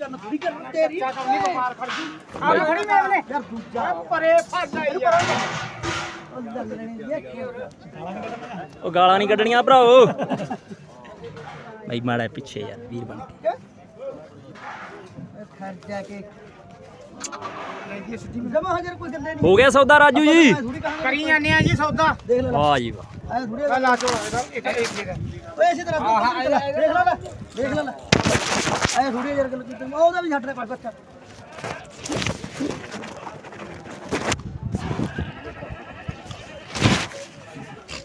ਕਰਨ ਥੋੜੀ ਕਰਨ ਤੇਰੀ। ਚਾਚਾ ਨਹੀਂ ਵਪਾਰ ਖੜ ਗਈ ਆ ਖੜੀ ਮੈਂ ਨੇ ਯਾਰ ਦੂਜਾ। ਪਰੇ ਫਸ ਆਈ ਯਾਰ ਉਹ ਗਾਲਾਂ ਨਹੀਂ ਕੱਢਣੀਆਂ ਭਰਾਓ। ਭਾਈ ਮਾੜਾ ਪਿੱਛੇ ਯਾਰ ਵੀਰ ਬਣ ਕੇ। ਖਰਚਾ ਹੋ ਗਿਆ ਸੌਦਾ ਰਾਜੂ ਜੀ। ਕਰੀ ਜਾਂਦੇ ਆ ਜੀ ਸੌਦਾ। ਵਾਹ ਜੀ ਵਾਹ। ਆਏ ਥੋੜੀ ਲਾ ਚੋ ਇੱਕ ਇੱਕ ਜਗ੍ਹਾ ਓਏ ਇਸੇ ਤਰ੍ਹਾਂ ਦੇਖ ਲੈ ਦੇਖ ਲੈ ਆਏ ਥੋੜੀ ਹਜ਼ਾਰ ਗੱਲ ਕੀਤੀ ਉਹਦਾ ਵੀ ਛੱਡ ਰਿਹਾ ਬੱਚਾ।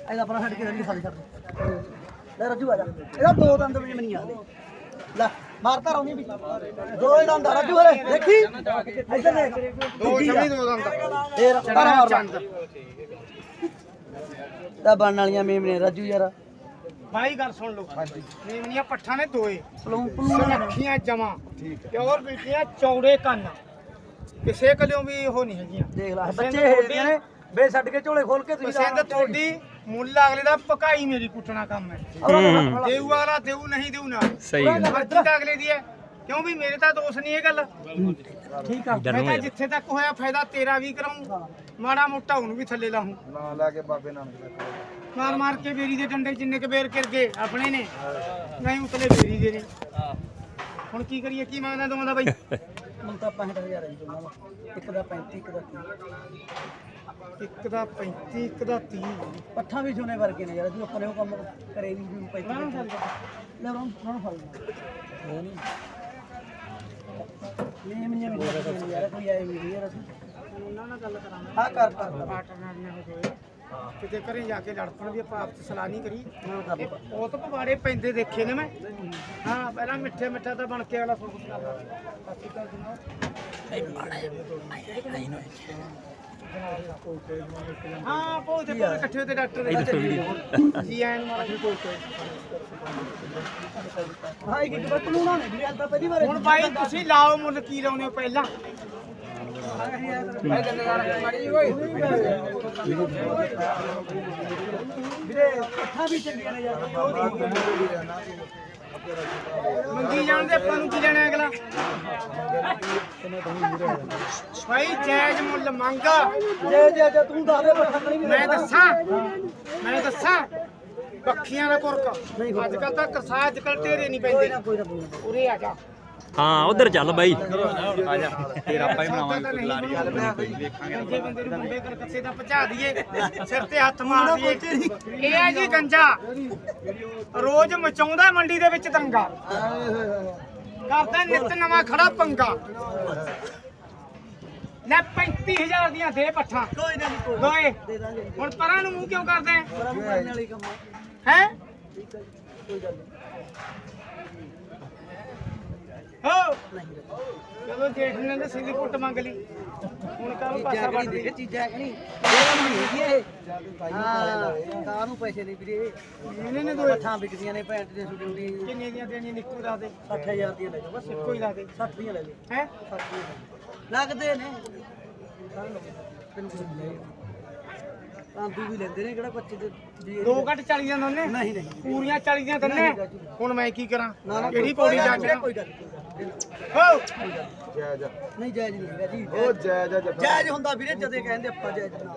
ਇਹਦਾ ਆਪਣਾ ਛੱਡ ਕੇ ਰੰਗੀ ਖਾਲੀ ਛੱਡ ਲੈ ਰਾਜੂ ਆ ਜਾ। ਇਹਦਾ ਦੋ ਦੰਦ ਵੀ ਨਹੀਂ ਆਦੇ ਲੈ ਮਾਰਤਾ ਰੌਣੀ ਵੀ। ਦੋ ਹੀ ਦੰਦ ਆ ਰਾਜੂ ਹਰੇ ਦੇਖੀ। ਇੱਧਰ ਦੇਖ। ਦੋ ਛਵੀ ਦੋ ਦੰਦ। ਫੇਰ ਪਰ ਮਾਰ ਤਾਂ ਬਣਨ ਵਾਲੀਆਂ ਮੇਮ ਨੇ ਰਾਜੂ ਯਾਰ। ਭਾਈ ਗੱਲ ਸੁਣ ਲਓ। ਨੀਵਨੀਆਂ ਪੱਠਾਂ ਨੇ ਦੋਏ। ਪਲੂੰ ਪਲੂੰ ਅੱਖੀਆਂ ਜਮਾ। ਔਰ ਬੀਟੀਆਂ ਚੌੜੇ ਕੰਨ। ਕਿਸੇ ਕਲਿਓ ਵੀ ਉਹ ਨਹੀਂ ਹੈਗੀਆਂ। ਦੇਖ ਲੈ ਬੱਚੇ ਤੁਹਾਡੀ- ਨੇ ਬੇ ਛੱਡ ਕੇ ਝੋਲੇ ਖੋਲ ਕੇ ਤੁਸੀਂ ਪਸੰਦ ਤੁਹਾਡੀ ਮੁੱਲ ਅਗਲੇ ਦਾ ਪਕਾਈ ਮੇਰੀ ਕੁੱਟਣਾ ਕੰਮ ਹੈ। ਦੇਊ ਵਾਲਾ ਦੇਊ ਨਹੀਂ ਦੇਊ ਨਾ ਸਹੀ ਅਗਲੇ ਦੀ ਹੈ। ਕਿਉਂ ਵੀ ਮੇਰੇ ਤਾਂ ਦੋਸ਼ ਨਹੀਂ ਇਹ ਗੱਲ। ਠੀਕ ਆ। ਮੈਂ ਤਾਂ। ਜਿੱਥੇ ਤੱਕ ਹੋਇਆ ਫਾਇਦਾ ਤੇਰਾ ਵੀ ਕਰਾਉਂ ਮਾੜਾ ਮੋਟਾ ਉਹਨੂੰ ਵੀ ਥੱਲੇ ਲਾਹੂੰ ਨਾ ਲਾ ਕੇ ਬਾਬੇ ਨਾਨਕ ਦਾ ਮਾਰ ਮਾਰ ਕੇ ਬੇਰੀ ਦੇ ਡੰਡੇ ਜਿੰਨੇ ਕ ਬੇਰ ਕਰ ਗਏ ਆਪਣੇ ਨੇ। ਨਹੀਂ ਉਤਲੇ ਬੇਰੀ ਦੇ ਨੇ। ਹੁਣ ਕੀ ਕਰੀਏ ਕੀ ਮੰਗਦਾ ਦੋਵਾਂ ਦਾ ਬਾਈ? ਹੁਣ ਤਾਂ 65000 ਹੈ ਜੀ ਦੋਨਾਂ ਦਾ ਇੱਕ ਦਾ 35 ਇੱਕ ਦਾ 30 ਇੱਕ ਦਾ 35 ਇੱਕ ਦਾ 30 ਪੱਠਾ ਵੀ ਸੋਨੇ ਵਰਗੇ ਨੇ ਯਾਰ ਤੂੰ ਆਪਣੇ ਉਹ ਕੰਮ ਕਰੇ ਵੀ ਵੀ 35 ਲੈ ਰੋਂ ਰੋਂ ਫੜ। ਲੈ ਨਹੀਂ ਨਹੀਂ ਮੈਨੂੰ ਵੀ ਲੱਗਦਾ ਯਾਰ ਕੋਈ ਆਏ ਵੀ ਨਹੀਂ ਯਾਰ ਉਹਨਾਂ ਨਾਲ ਗੱਲ ਕਰਾਂਗੇ। ਹਾਂ ਕਰ ਕਰ। ਪਾਰਟਨਰ ਨਾਲ ਹੋਏ ਕਿਤੇ ਘਰੇ ਜਾ ਕੇ ਲੜਪਣ ਵੀ ਆਪਾਂ ਆਪ ਚ ਸਲਾਹ ਨਹੀਂ ਕਰੀ। ਹਾਂ ਕਰ ਇਹ ਬਹੁਤ ਪਵਾੜੇ ਪੈਂਦੇ ਦੇਖੇ ਨੇ ਮੈਂ। ਹਾਂ ਪਹਿਲਾਂ ਮਿੱਠੇ ਮਿੱਠਾ ਤਾਂ ਬਣ ਕੇ ਵਾਲਾ ਫੋਕਸ ਕਰਦਾ। ਸਤਿ ਸ਼੍ਰੀ ਅਕਾਲ ਜਨਾਬ ਹਾਂ ਬਹੁਤ ਬਹੁਤ ਇਕੱਠੇ ਹੋਏ ਤੇ ਡਾਕਟਰ ਦੇ ਜੀ ਆਇਆਂ ਨੂੰ ਮਾਰਾ ਕੋਈ ਕੋਈ ਹਾਂ ਇੱਕ ਇੱਕ ਬੱਤ ਨੂੰ ਨਾ ਵੀ ਤਾਂ ਪਹਿਲੀ ਵਾਰ ਹੁਣ ਬਾਈ ਤੁਸੀਂ ਲਾਓ ਮੁੱਲ ਕੀ ਲਾਉਨੇ ਹੋ ਪਹਿਲਾਂ? ਵੀਰੇ ਪੱਠਾ ਵੀ ਚੰਗੀਆਂ ਨੇ ਯਾਰ। ਮੰਗੀ ਜਾਣ ਦੇ ਆਪਾਂ ਨੂੰ ਕੀ ਲੈਣਾ ਅਗਲਾ? ਭਾਈ ਜਾਇਜ਼ ਮੁੱਲ ਮੰਗ। ਜੇ ਜੇ ਜੇ ਤੂੰ ਦੱਸ ਦੇ ਨਹੀਂ ਮੈਂ ਦੱਸਾਂ ਮੈਂ ਦੱਸਾਂ ਪੱਖੀਆਂ ਦਾ ਕੁਰਕ। ਅੱਜ ਕੱਲ ਤਾਂ ਕਰਸਾ ਅੱਜ ਕੱਲ ਢੇਰੇ ਨਹੀਂ ਪੈਂਦੇ। ਉਰੇ ਆ ਜਾ। ਹਾਂ ਉਧਰ ਚੱਲ ਬਾਈ। ਆ ਜਾ ਫੇਰ ਆਪਾਂ ਹੀ ਬਣਾਵਾਂਗੇ ਜੇ ਬੰਦੇ ਨੂੰ ਮੁੰਡੇ ਕਲਕੱਤੇ ਦਾ ਪਹੁੰਚਾ ਦਈਏ ਸਿਰ ਤੇ ਹੱਥ ਮਾਰ ਦਈਏ। ਇਹ ਹੈ ਜੀ ਗੰਜਾ। ਰੋਜ਼ ਮਚਾਉਂਦਾ ਮੰਡੀ ਦੇ ਵਿੱਚ ਦੰਗਾ। ਕਰਦਾ ਨਿਤ ਨਵਾਂ ਖੜਾ ਪੰਗਾ। ਲੈ 35000 ਦੀਆਂ ਦੇ ਪੱਠਾ। ਕੋਈ ਨਾ ਕੋਈ ਦੋਏ ਦੇ ਦਾਂਗੇ ਹੁਣ ਪਰਾਂ ਨੂੰ ਮੂੰਹ ਕਿਉਂ ਕਰਦੇ। ਹੈ? ਕੋਈ ਗੱਲ ਨਹੀਂ। ਚਲੋ ਜੇਠ ਨੇ ਤਾਂ ਸਿੱਧੀ ਪੁੱਟ ਮੰਗ ਲਈ। ਹੁਣ ਕਾਹਨੂੰ ਪਾਸਾ ਨਹੀਂ ਦੇ ਦੇ ਚੀਜ਼ਾਂ ਨਹੀਂ। ਇਹ ਹਾਂ ਕਾਹਨੂੰ ਪੈਸੇ ਨਹੀਂ ਵੀਰੇ? ਇਹਨੇ ਨੇ ਦੋਏ ਪੱਠਾਂ ਵਿਕਦੀਆਂ ਨੇ ਭੈਣ ਦੇ ਸੁਣੀ ਹੁੰਦੀ ਕਿੰਨੇ ਦੀਆਂ ਦੇਣੀਆਂ? ਨਿੱਕੂ ਦਾ। ਦੇ 60000 ਦੀਆਂ ਲੈ ਜਾਓ ਬਸ ਇੱਕੋ ਹੀ ਲਾ ਦੇ। 60 ਦੀਆਂ ਲੈ ਜਾਓ। ਹੈ? 60 ਦੀਆਂ ਲੈ। ਲੱਗਦੇ ਨੇ। ਤਾਂਦੂ ਵੀ ਲੈਂਦੇ ਨੇ ਕਿਹੜਾ ਬੱਚੇ ਦੇ ਦੋ ਘੱਟ 40 ਦੀਆਂ ਦੋਨੇ? ਨਹੀਂ ਨਹੀਂ। ਪੂਰੀਆਂ 40 ਦੀਆਂ ਦੋਨੇ? ਹੁਣ ਮੈਂ ਕੀ ਕਰਾਂ? ਨਾ ਨਾ ਕਿਹੜੀ ਪੌੜੀ ਜਾ ਕੇ? ਕੋਈ ਗੱਲ ਗੱਲ ਨਹੀਂ। ਜਾਇਜ਼ ਨਹੀਂ ਹੈਗਾ ਜੀ ਉਹ ਜੈ ਜੈ ਜੱਫਾ ਜਾਇਜ਼ ਹੁੰਦਾ ਵੀਰੇ ਜਦੇ ਕਹਿੰਦੇ ਆਪਾਂ ਜਾਇਜ਼ ਨਾ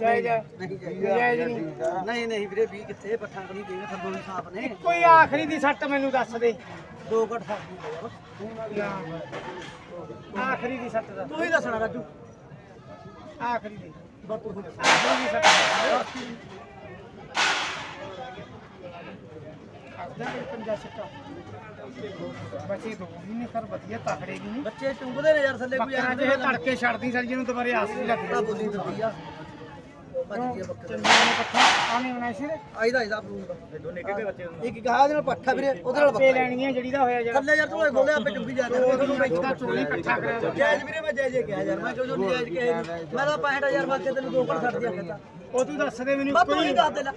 ਜੈ ਜੈ। ਨਹੀਂ ਜਾਇਜ਼ ਜਾਇਜ਼ ਨਹੀਂ। ਨਹੀਂ ਨਹੀਂ ਵੀਰੇ 20 ਕਿੱਥੇ ਪੱਠਾਂ ਕਣੀ ਦੇਗਾ ਥੱਲੋਂ ਵੀ ਸਾਫ਼ ਨੇ। ਕੋਈ ਆਖਰੀ ਦੀ ਸੱਟ ਮੈਨੂੰ ਦੱਸ ਦੇ। ਦੋ ਘੱਟ ਨਹੀਂ ਆਖਰੀ ਦੀ ਸੱਟ ਦੱਸ। ਤੂੰ ਹੀ ਦੱਸਣਾ ਰਾਜੂ। ਆਖਰੀ ਦੀ। ਬਾਪੂ ਨੂੰ ਆਖਰੀ ਦੀ ਸੱਟ। ਇਹ ਪੰਜਾ ਸੱਟਾ ਬੱਚੇ ਦੋ ਵੀ ਨੇ ਸਰ ਵਧੀਆ ਤਕੜੇ ਵੀ ਨੇ ਬੱਚੇ ਚੁੰਗਦੇ ਨੇ ਯਾਰ ਥੱਲੇ ਕੋਈ ਬੱਕਰਾ ਜੇ ਤੜਕੇ ਛੱਡਦੀ ਸਰ ਜਿਹਨੂੰ ਦੁਬਾਰੇ ਆਸ ਨਹੀਂ ਲੱਗਦੀ। ਬੋਲੀ ਦਿੱਤੀ ਆ। ਭੱਜ ਗਿਆ ਬੱਕਰਾ। ਚੰਗਾ ਨੇ ਪੱਠਾ ਆਨੇ ਬਣਾਈ ਸੀ ਆਈਦਾ ਆਈਦਾ ਆਪੂ ਦਾ ਦੋਨੇ ਕਿਹੜੇ ਬੱਚੇ ਇੱਕ ਗਾਹ ਦੇ ਨਾਲ ਪੱਠਾ ਵੀਰੇ ਉਹਦੇ ਨਾਲ ਬੱਕਰਾ ਲੈਣੀਆਂ ਜਿਹੜੀ ਦਾ ਹੋਇਆ ਜਿਹੜਾ। ਥੱਲੇ ਯਾਰ ਤੂੰ ਬੋਲੇ ਆਪੇ ਚੁੰਗੀ ਜਾ ਕੇ ਉਹਨੂੰ ਵਿੱਚ ਦਾ ਚੋਲੀ ਇਕੱਠਾ ਕਰਿਆ। ਜਾਇਜ਼ ਵੀਰੇ ਮੈਂ ਜਾਇਜ਼ ਹੀ ਕਿਹਾ ਯਾਰ ਮੈਂ ਕਿਉਂ ਜੋ ਜਾਇਜ਼ ਕਿਹਾ। ਮੈਂ ਤਾਂ 65000 ਵਾਕੇ ਤੈਨੂੰ ਦੋ ਘੜ ਛੱਡ ਦਿਆ ਕਹਿੰਦਾ। ਉਹ ਤੂੰ ਦੱਸ ਦੇ ਮੈਨੂੰ ਬਸ ਤੂੰ ਹੀ ਦੱਸ ਦੇ ਲੈ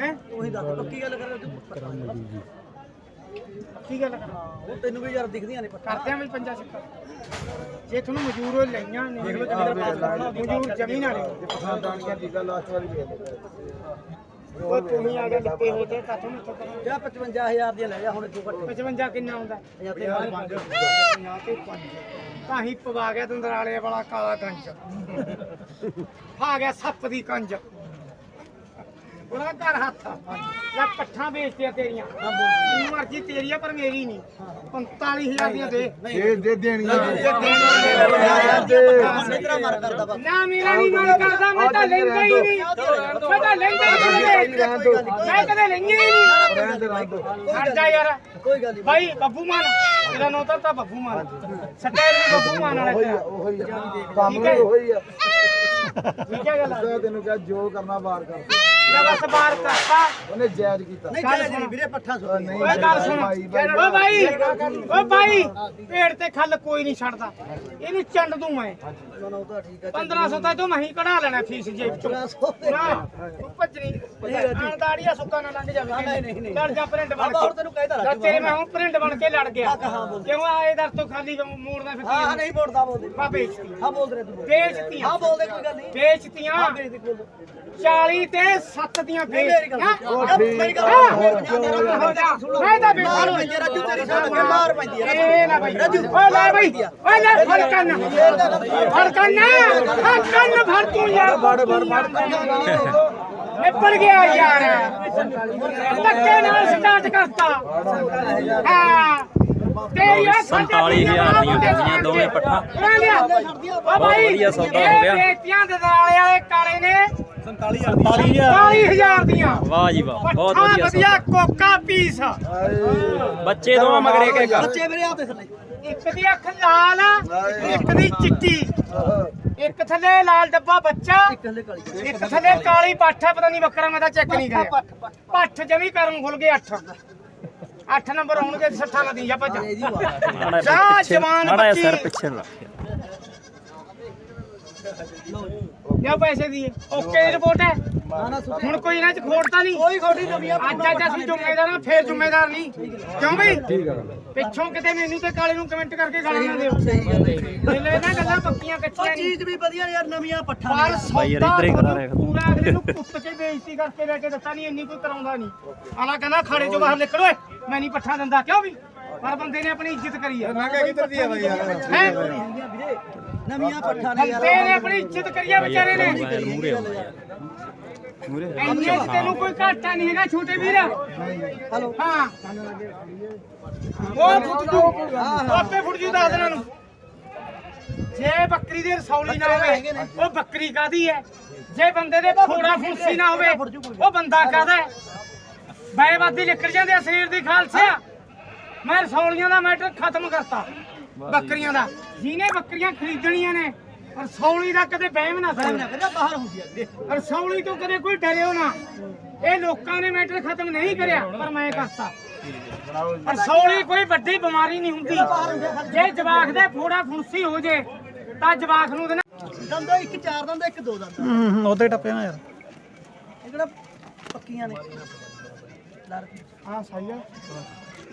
ਹੈ? ਤੂੰ ਹੀ ਦੱਸ ਪੱਕੀ ਗੱਲ ਕਰ। ਤੂੰ ਕੀ ਗੱਲ ਕਰਾਂ? ਉਹ ਤੈਨੂੰ ਵੀ ਯਾਰ ਦਿਖਦੀਆਂ ਨੇ ਪੱਠਾ। ਕਰਦੇ ਆਂ ਵੀ ਪੰਜਾ ਸਿੱਕਾ ਜੇ ਤੁਹਾਨੂੰ ਮਜੂਰ ਹੋ ਲਈਆਂ ਨਹੀਂ ਕਰਨਾ ਮਜੂਰ ਜ਼ਮੀਨ ਵਾਲੇ। ਪਸੰਦ ਆਣੀਆਂ ਚੀਜ਼ਾਂ ਲਾਸਟ ਵਾਲੀ ਵੇਚ ਉਹ ਤੁਸੀਂ ਆ ਕੇ ਲਿੱਤੇ ਹੋ ਤੇ ਕਾਥੋਂ ਨਹੀਂ ਤੋਂ ਜਾ 55000 ਦੀਆਂ ਲੈ ਜਾ ਹੁਣ ਇੱਥੋਂ ਘੱਟ 55 ਕਿੰਨਾ ਹੁੰਦਾ ਜਾਂ ਤੇ ਨਾਲ ਪੰਜ। 50 ਤੇ 5 ਤਾਂ ਹੀ ਪਵਾ ਗਿਆ ਦੰਦਰਾਲੇ ਵਾਲਾ ਕਾਲਾ ਕੰਜ। ਆ ਗਿਆ ਸੱਪ ਦੀ ਕੰਜ। ਉਹਦਾ ਘਰ ਹੱਥ ਲੈ ਪੱਠਾਂ ਵੇਚਤੀਆਂ ਤੇਰੀਆਂ। ਤੂੰ ਮਰਜ਼ੀ ਤੇਰੀ ਆ ਪਰ ਮੇਰੀ ਨਹੀਂ। 45000 ਦੀਆਂ ਦੇ। ਦੇ ਦੇ ਦੇਣੀਆਂ। ਤੇਰਾ ਮਰ ਕਰਦਾ ਬਸ ਨਾ ਮੇਰਾ ਨਹੀਂ ਮਨ ਕਰਦਾ ਮੈਂ ਤਾਂ ਲੈਂਦਾ ਹੀ ਨਹੀਂ। ਮੈਂ ਤਾਂ ਲੈਂਦਾ ਹੀ ਨਹੀਂ। ਮੈਂ ਕਦੇ ਲੈਂਦਾ ਹੀ ਨਹੀਂ। ਰਹਿਣ ਦੇ ਰਹਿਣ ਦੋ। ਹਟ ਜਾ ਯਾਰ। ਕੋਈ ਗੱਲ ਨਹੀਂ। ਭਾਈ ਬੱਬੂ ਮਾਨ। ਇਹਦਾ ਨਾਂ ਤਾਂ ਤਾਂ ਬੱਬੂ ਮਾਨ। ਸਟਾਈਲ ਵੀ ਬੱਬੂ ਮਾਨ ਵਾਲਾ ਉਹੀ ਆ ਤੇਰਾ ਉਹੀ ਆ। ਕੰਮ ਵੀ ਉਹੀ ਆ। ਠੀਕ ਹੈ ਗੱਲ ਮੈਂ ਤੈਨੂੰ ਕਿਹਾ ਜੋ ਕਰਨਾ ਬਾਹਰ ਕਰ। ਬਸ ਬਾਹਰ ਕਰਤਾ। ਉਹਨੇ ਜਾਇਜ਼ ਕੀਤਾ। ਨਹੀਂ ਚੱਲ ਜੀ ਵੀਰੇ ਪੱਠਾ ਸੁਣ ਨਹੀਂ ਓਏ ਗੱਲ ਸੁਣ। ਭਾਈ, ਓ ਭਾਈ ਓ ਭਾਈ ਪੇੜ ਤੇ ਖੱਲ ਕੋਈ ਨਹੀਂ ਛੱਡਦਾ। ਇਹਨੂੰ ਚੰਡ ਦੂੰ ਮੈਂ। ਉਹ ਤਾਂ ਠੀਕ ਆ 1500 ਤਾਂ ਤੂੰ ਮਹੀਂ ਕਢਾ ਲੈਣਾ ਫੀਸ ਜੇਬ ਚੋਂ। 1500 ਦੇ। ਨਾ ਤੂੰ ਭੱਜਣੀ। ਆਣਦਾੜੀਆ ਸੁੱਕਾ ਨਾ ਲੰਘ ਜਾਵੇ ਨਹੀਂ, ਨਹੀਂ, ਨਹੀਂ। ਲੜ ਜਾ ਪ੍ਰਿੰਟ ਬਣ ਕੇ। ਤੈਨੂੰ ਕਹਿਦਾ ਲੈ ਤੇਰੇ ਮੈਂ। ਹੁਣ ਪ੍ਰਿੰਟ ਬਣ ਕੇ ਲੜ ਗਿਆ। ਕਿਉਂ? ਆਏ ਦਰ ਤੋਂ ਖਾਲੀ ਮੋੜਦਾ ਹਾਂ ਫਿਰ ਹਾਂ ਨਹੀਂ ਬੋਲਦਾ ਬੋਲਦੇ ਮੈਂ ਵੇਚਤੀ ਹਾਂ ਬੋਲ ਰਹੇ ਤੂੰ। ਬੋਲ। ਵੇਚਤੀਆਂ ਹਾਂ ਬੋਲਦੇ ਕੋਈ ਗੱਲ ਨਹੀਂ। ਵੇਚਤੀਆਂ ਹਾਂ ਵੇਚਦੇ ਬੋਲ 40 ਤੇ 7 ਦੀਆਂ ਨਹੀਂ ਮੇਰੀ ਗੱਲ ਮੇਰੀ ਗੱਲ ਹਾਂ। ਹੋ। ਮੈਂ ਤਾਂ ਬੇਕਾਰ ਮਾਰ ਹੋਈ ਪੈਂਦੀ ਆ, ਰਾਜੂ ਤੇਰੀ ਸੁਣ ਕੇ ਮਾਰ ਪੈਂਦੀ ਆ, ਰਾਜੂ। ਇਹ ਨਾ ਭਾਈ ਰਾਜੂ। ਓਏ ਲੈ ਭਾਈ ਓਏ ਲੈ ਫੜ ਕੰਨ ਫੜ ਕੰਨ ਹਾਂ ਕੰਨ ਫੜ ਤੂੰ ਯਾਰ। ਫੜ ਫੜ ਫੜ ਨਿਪੜ ਗਿਆ ਯਾਰ। ਧੱਕੇ ਨਾਲ ਸਟਾਰਟ ਕਰਤਾ। ਹਾਂ। ਤੇਰੀ ਆ 47,000 ਦੀਆਂ ਹੁੰਦੀਆਂ ਦੋਵੇਂ ਪੱਠਾਂ। ਭਾਈ ਵਧੀਆ ਸੌਦਾ ਹੋ ਗਿਆ। ਇਹ ਬੇਟੀਆਂ ਦੇ ਨਾਲੇ ਵਾਲੇ ਕਾਲੇ ਨੇ। 47000 ਦੀਆਂ। ਵਾਹ ਜੀ ਵਾਹ ਬਹੁਤ ਵਧੀਆ ਵਧੀਆ ਕੋਕਾ ਪੀਸ। ਬੱਚੇ ਦੋਵਾਂ ਮਗਰੇ ਇੱਕ ਇੱਕ ਬੱਚੇ ਮੇਰੇ ਹੱਥ ਥੱਲੇ। ਇੱਕ ਦੀ ਅੱਖ ਲਾਲ ਆ, ਇੱਕ ਦੀ ਚਿੱਟੀ। ਇੱਕ ਥੱਲੇ ਲਾਲ ਡੱਬਾ ਬੱਚਾ ਇੱਕ ਥੱਲੇ ਕਾਲੀ ਪੱਠ। ਹੈ ਪਤਾ ਨਹੀਂ ਬੱਕਰਾ ਮੈਂ ਤਾਂ ਚੈੱਕ ਨਹੀਂ ਕਰਿਆ। ਪੱਠ ਜਮੀ ਕਰਮ ਖੁੱਲ ਗਏ 8 8 ਨੰਬਰ ਆਉਣਗੇ 60 ਨਦੀ ਜਾ ਭੱਜ ਜੀ ਜਵਾਨ ਮਾੜਾ ਜਿਹਾ ਸਿਰ ਬੱਚੀ। ਪਿੱਛੇ ਲਿਆ ਪੈਸੇ ਦੀ। ਓਕੇ ਦੀ ਰਿਪੋਰਟ ਹੈ? ਹੁਣ ਕੋਈ ਇਹਨਾਂ ਚ ਖੋੜਤਾ ਨਹੀਂ? ਕੋਈ ਨਵੀਂ ਆ ਅੱਜ ਅੱਜ ਅਸੀਂ ਜ਼ਿੰਮੇਦਾਰ ਹਾਂ ਫੇਰ ਜ਼ਿੰਮੇਦਾਰ ਨਹੀਂ। ਕਿਉਂ ਬਈ? ਠੀਕ ਪਿੱਛੋਂ ਕਿਤੇ ਮੈਨੂੰ ਤੇ ਕਾਲੇ ਨੂੰ ਕਮੈਂਟ ਕਰਕੇ ਗਾਲੀ ਨਾ ਦਿਓ। ਸਹੀ ਗੱਲ ਹੈ ਲੈ ਨਾ ਗੱਲਾਂ ਪੱਕੀਆਂ ਕੱਚੀਆਂ ਨਹੀਂ। ਚੀਜ਼ ਵੀ ਵਧੀਆ ਯਾਰ ਨਵੀਆਂ ਪੱਠਾਂ ਪਰ ਰਿਹਾ। ਪੂਰਾ ਅਗਲੇ ਨੂੰ ਕੁੱਟ ਕੇ ਬੇਇੱਜ਼ਤੀ ਕਰਕੇ ਲੈ ਕੇ ਦਿੱਤਾ ਨਹੀਂ ਇੰਨੀ ਕੋਈ ਕਰਾਉਂਦਾ ਨਹੀਂ। ਆਲਾ ਕਹਿੰਦਾ ਖਾੜੇ ਚੋਂ ਬਾਹਰ ਨਿਕਲ ਓਏ ਮੈਂ ਨਹੀਂ ਪੱਠਾ ਦਿੰਦਾ। ਕਿਉਂ ਵੀ? ਪਰ ਬੰਦੇ ਨੇ ਆਪਣੀ ਇੱਜ਼ਤ ਕਰੀ ਹੈ ਮੈਂ ਕਿਹਾ ਕਿੱਧਰ ਦੀ ਆ ਬਾਈ ਯਾਰ। ਹੈਂ? ਨਵੀਆਂ ਪੱਠਾਂ ਨੇ ਯਾਰ। ਨੇ ਆਪਣੀ ਇੱਜ਼ਤ ਕਰੀ ਹੈ ਵਿਚਾਰੇ ਨੇ। ਮੋਬਾਈਲ ਮੂਰੇ ਆਉਂਦਾ ਮੂਰੇ ਇੰਨੇ ਤੈਨੂੰ ਕੋਈ ਘਾਟਾ ਨਹੀਂ ਹੈਗਾ ਛੋਟੇ ਵੀਰ। ਹਲੋ। ਹਾਂ। ਉਹ ਫੁੱਟ ਜੂ। ਆਪੇ ਫੁੱਟ ਜੂ ਦੱਸ ਦਿਨਾਂ ਨੂੰ। ਜੇ ਬੱਕਰੀ ਦੇ ਰਸੌਲੀ ਨਾ ਹੋਵੇ ਉਹ ਬੱਕਰੀ ਕਾਦੀ ਹੈ? ਜੇ ਬੰਦੇ ਦੇ ਫੋੜਾ ਫੁੱਸੀ ਨਾ ਹੋਵੇ ਉਹ ਬੰਦਾ ਕਾਦਾ ਹੈ? ਬੇਵਾਦੀ ਨਿਕਲ ਜਾਂਦੇ ਆ ਸਰੀਰ ਦੀ ਖਾਲਸਿਆ ਮੈਂ ਰਸੌਲੀਆਂ ਦਾ ਮੈਟਰ ਖਤਮ ਕਰਤਾ। ਬੱਕਰੀਆਂ ਦਾ। ਜਿਹਨੇ ਬੱਕਰੀਆਂ ਖਰੀਦਣੀਆਂ ਨੇ ਰਸੌਲੀ ਦਾ ਕਦੇ ਵਹਿਮ ਨਾ ਨਾ ਕਰਿਓ ਕਹਿੰਦਾ ਬਾਹਰ ਹੁੰਦੀ ਆ ਵੀਰੇ ਰਸੌਲੀ ਤੋਂ ਕਦੇ ਕੋਈ ਡਰਿਓ ਨਾ। ਇਹ ਲੋਕਾਂ ਨੇ ਮੈਟਰ ਖਤਮ ਨਹੀਂ ਕਰਿਆ ਪਰ ਮੈਂ ਕਰਤਾ। ਰਸੌਲੀ ਕੋਈ ਵੱਡੀ ਬਿਮਾਰੀ ਨਹੀਂ ਹੁੰਦੀ। ਜੇ ਜਵਾਕ ਦੇ ਫੋੜਾ ਫੁੰਸੀ ਹੋ ਜੇ ਤਾਂ ਜਵਾਕ ਨੂੰ ਦੰਦੋ ਇੱਕ ਚਾਰ ਦੰਦ ਇੱਕ ਦੋ ਦੰਦ। ਹੂੰ ਉਹਦੇ ਟੱਪੇ ਨਾ ਯਾਰ। ਇਹ ਕਿਹੜਾ ਪੱਕੀਆਂ ਨੇ? ਹਾਂ ਸਹੀ ਆ।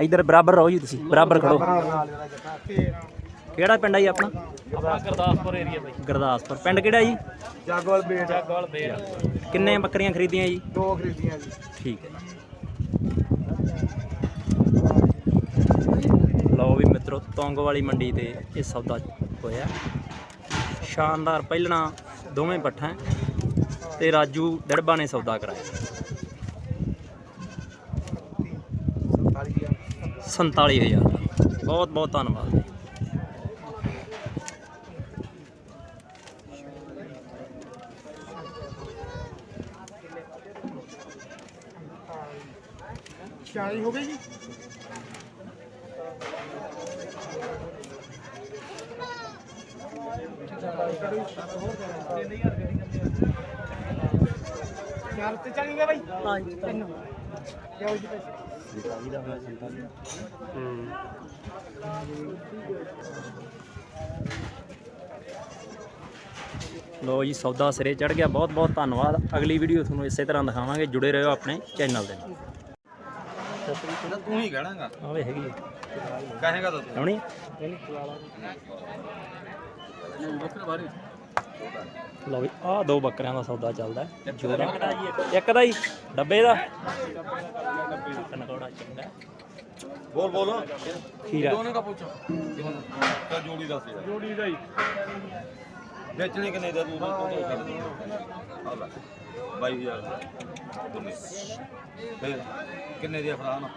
ਇਧਰ ਬਰਾਬਰ ਰਹੋ ਜੀ ਤੁਸੀਂ ਬਰਾਬਰ ਖੜੋ। ਕਿਹੜਾ ਪਿੰਡ ਆ ਜੀ ਆਪਣਾ? ਆਪਣਾ ਏਰੀਆ ਬਾਈ। ਗੁਰਦਾਸਪੁਰ। ਪਿੰਡ ਕਿਹੜਾ ਜੀ? ਜਾਗੋਲ ਬੇੜ ਜਾਗੋਲ ਬੇੜ ਕਿੰਨੇ ਬੱਕਰੀਆਂ ਖਰੀਦੀਆਂ ਜੀ? ਦੋ ਖਰੀਦੀਆਂ ਜੀ। ਠੀਕ ਹੈ ਲਓ ਵੀ ਮਿੱਤਰੋ ਤੌਂਗ ਵਾਲੀ ਮੰਡੀ ਤੇ ਇਹ ਸੌਦਾ ਹੋਇਆ। ਸ਼ਾਨਦਾਰ ਪਹਿਲਣਾ ਦੋਵੇਂ ਪੱਠਾਂ ਤੇ ਰਾਜੂ ਡੜਬਾ ਨੇ ਸੌਦਾ ਕਰਾਇਆ। 47000 ਦਾ ਬਹੁਤ ਬਹੁਤ ਧੰਨਵਾਦ। ਚਾਲੀ ਹੋ ਗਈ ਜੀ? ਚੱਲ ਤੇ ਚਲੀ ਗਿਆ ਬਾਈ ਹਾਂ। ਜੀ ਤੈਨੂੰ ਕਿਉਂ ਜੀ ਪੈਸੇ ਲੋ ਜੀ ਸੌਦਾ ਸਿਰੇ ਚੜ ਗਿਆ। ਬਹੁਤ ਬਹੁਤ ਧੰਨਵਾਦ। ਅਗਲੀ ਵੀਡੀਓ ਤੁਹਾਨੂੰ ਇਸੇ ਤਰ੍ਹਾਂ ਦਿਖਾਵਾਂਗੇ। ਜੁੜੇ ਰਹੋ ਆਪਣੇ ਚੈਨਲ ਦੇ ਨਾਲ। ਤੂੰ ਹੀ ਕਹਿਣਾਗਾ ਆਵੇ ਹੈਗੀ ਹੈ। ਕਹੇਗਾ ਤਾਂ ਤੂੰ। ਲਾਉਣੀ ਲਓ ਵੀ ਆਹ ਦੋ ਬੱਕਰਿਆਂ ਦਾ ਸੌਦਾ ਚੱਲਦਾ ਹੈ। ਜੋੜਾ। ਇੱਕ ਦਾ ਹੀ ਡੱਬੇ ਦਾ। ਤਨਕੋੜਾ ਚੰਗਾ। ਬੋਲ ਬੋਲ। ਖੀਰਾ। ਦੋਨੇ ਦਾ ਪੁੱਛ। ਤਾਂ ਜੋੜੀ ਦੱਸ ਯਾਰ ਜੋੜੀ ਦਾ ਹੀ। ਵੇਚਣੇ ਕਿੰਨੇ ਦਾ ਤੂੰ? ਕਰ ਦੇ ਆ ਲੈ 22000 ਦੋਨੇ ਫਿਰ ਕਿੰਨੇ ਦੇ ਫਰਾਨ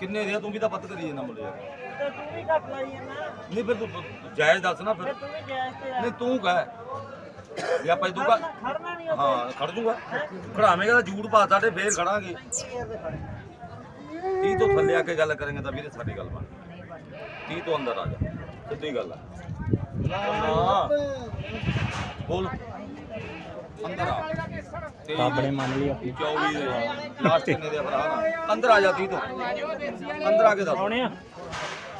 ਕਿੰਨੇ ਦੇ ਆ? ਤੂੰ ਵੀ ਤਾਂ ਪੱਤ ਕਰੀ ਜਾਂਦਾ ਮੁੰਡੇ ਯਾਰ। ਤੂੰ ਵੀ ਘੱਟ ਲਾਈ ਜਾਂਦਾ ਨਹੀਂ ਫਿਰ ਤੂੰ ਜਾਇਜ਼ ਦੱਸ ਨਾ ਫਿਰ। ਤੂੰ ਵੀ ਗੈਸ ਤੇ ਨਹੀਂ ਤੂੰ ਕਹਿ। ਜੇ ਆਪਾਂ ਦੂਗਾ ਖੜਨਾ ਨਹੀਂ ਹਾਂ ਖੜ ਜੂਗਾ। ਖੜਾਵੇਂਗਾ ਤਾਂ ਜੂੜ ਪਾ ਸਾਡੇ ਫੇਰ ਖੜਾਂਗੇ। 30 ਤੋਂ ਥੱਲੇ ਆ ਕੇ ਗੱਲ ਕਰਾਂਗੇ ਤਾਂ ਵੀਰੇ ਸਾਡੀ ਗੱਲ ਬਣ 30 ਤੋਂ ਅੰਦਰ ਆ ਜਾ। ਸਿੱਧੀ ਗੱਲ ਆ। ਨਾ ਬੋਲ। ਅੰਦਰ ਆ। ਨੇ ਮੰਨ ਲਈ ਆਪਣੀ। 24 ਦੇ। ਲਾਸਟ ਕਿੰਨੇ ਦੇ ਭਰਾ? ਨਾ ਅੰਦਰ ਆ ਜਾ 30 ਤੋਂ। ਅੰਦਰ ਆ ਕੇ ਦੱਸ। ਆਉਣੇ ਆ?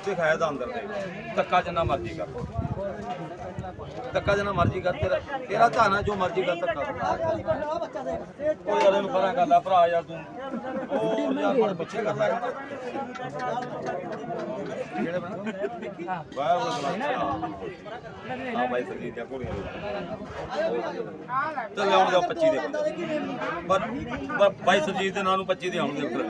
ਦਿਖਾਇਆ ਤਾਂ ਅੰਦਰ ਦੇ। ਧੱਕਾ ਜਿੰਨਾ ਮਰਜ਼ੀ ਕਰ। ਧੱਕਾ ਜਿੰਨਾ ਮਰਜ਼ੀ ਕਰ, ਤੇਰਾ ਤੇਰਾ ਧਾਨਾ ਜੋ ਮਰਜ਼ੀ ਕਰ, ਧੱਕਾ ਕੋਈ ਗੱਲ ਨੂੰ ਪਰਾਂ ਕਰ ਭਰਾ ਯਾਰ ਤੂੰ। ਉਹ ਯਾਰ ਮਨ ਪਿੱਛੇ ਕਰ ਕਿਹੜੇ ਬਣਾ ਵਾਹ ਉਹ ਗਲਾ ਬਾਈ ਸਰਜੀਤ ਦੀਆਂ ਘੋੜੀਆਂ ਤੇ ਲਿਆਉਣ ਦਾ 25 ਦੇ। ਪਰ ਪਰ ਬਾਈ ਸਰਜੀਤ ਦੇ ਨਾਂ ਨੂੰ 25 ਦੇ ਆਉਣਗੇ ਫਿਰ।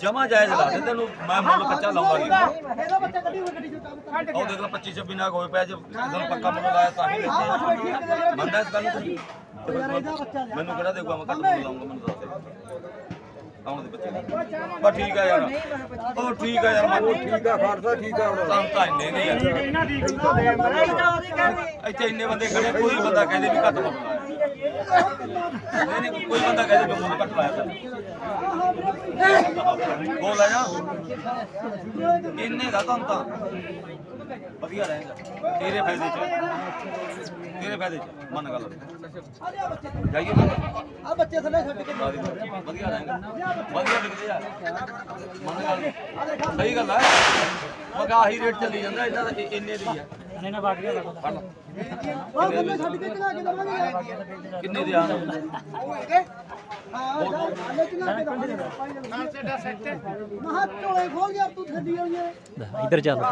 ਜਮਾ ਜਾਇਜ਼ ਲਾ ਦੇ ਤੈਨੂੰ ਮੈਂ ਮੁੱਲ ਕੱਚਾ ਲਾਉਂਗਾ ਨਹੀਂ। ਇਹਦਾ ਬੱਚਾ ਕੱਢੀ ਹੋਈ ਗੱਡੀ ਚੋਂ ਉਹ ਦੇਖ ਲੈ 25 26 ਨਾਗ ਹੋਏ ਪਿਆ ਜੇ। ਪੱਕਾ ਮੁੱਲ ਲਾਇਆ ਤਾਂ ਹੀ ਮੰਨਦਾ ਇਸ ਗੱਲ ਨੂੰ? ਮੈਨੂੰ ਕਿਹੜਾ ਦੇਊਗਾ ਮੈਂ ਕੱਟ ਲਾਉਂਗਾ ਮੈਨੂੰ ਦੱਸ ਦੇ। ਆਉਣ ਦੇ ਬੱਚੇ ਬਸ ਠੀਕ ਆ ਯਾਰ। ਉਹ ਠੀਕ ਆ ਯਾਰ ਮੈਂ ਠੀਕ ਆ ਫੜਦਾ ਠੀਕ ਆ ਹੁਣ। ਤਾਂ ਤਾਂ ਇੰਨੇ ਨਹੀਂ ਯਾਰ ਇੱਥੇ ਇੰਨੇ ਬੰਦੇ ਖੜੇ ਕੋਈ ਬੰਦਾ ਕਹਦੇ ਵੀ ਘੱਟ ਲਾਇਆ ਨਹੀਂ ਨਹੀਂ ਕੋਈ ਬੰਦਾ ਕਹਦੇ ਵੀ ਮੁੱਲ ਘੱਟ ਲਾਇਆ ਤਾਂ। ਬੋਲ ਆ ਜਾ। ਇੰਨੇ ਦਾ ਤਾਂ ਤਾਂ। ਵਧੀਆ ਰਹੇਗਾ। ਤੇਰੇ ਫਾਇਦੇ ਚ। ਤੇਰੇ ਫਾਇਦੇ ਚ। ਮੰਨ ਗੱਲ। ਜਾਈਏ ਫਿਰ। ਆ ਬੱਚੇ ਥੱਲੇ ਛੱਡ ਕੇ ਵਧੀਆ ਰਹੇਗਾ। ਵਧੀਆ ਵਿਕਦੇ ਆ। ਮੰਨ ਗੱਲ। ਸਹੀ ਗੱਲ ਹੈ ਮਗਾ ਆਹੀ ਰੇਟ ਚੱਲੀ ਜਾਂਦਾ ਇਹਨਾਂ ਦਾ ਇ- ਇੰਨੇ ਦੀ ਆ। ਇਹਨੇ ਨਾ ਬਾਕੀ ਦਾ ਫੜ ਲਾ। ਉਹ ਥੱਲੇ ਛੱਡ ਕੇ ਚਲਾ ਕੇ ਦਵਾਂਗੇ ਯਾਰ ਕਿੰਨੇ ਦੇ ਆ ਹਾਂ ਥੱਲੇ ਚਲਾ ਕੇ ਦਵਾਂਗੇ ਨਾਲ ਸਾਡਾ ਸੈੱਟ ਮਹਾ ਝੋਲੇ ਖੋਲ ਯਾਰ ਤੂੰ ਹੈ ਇੱਧਰ ਚੱਲ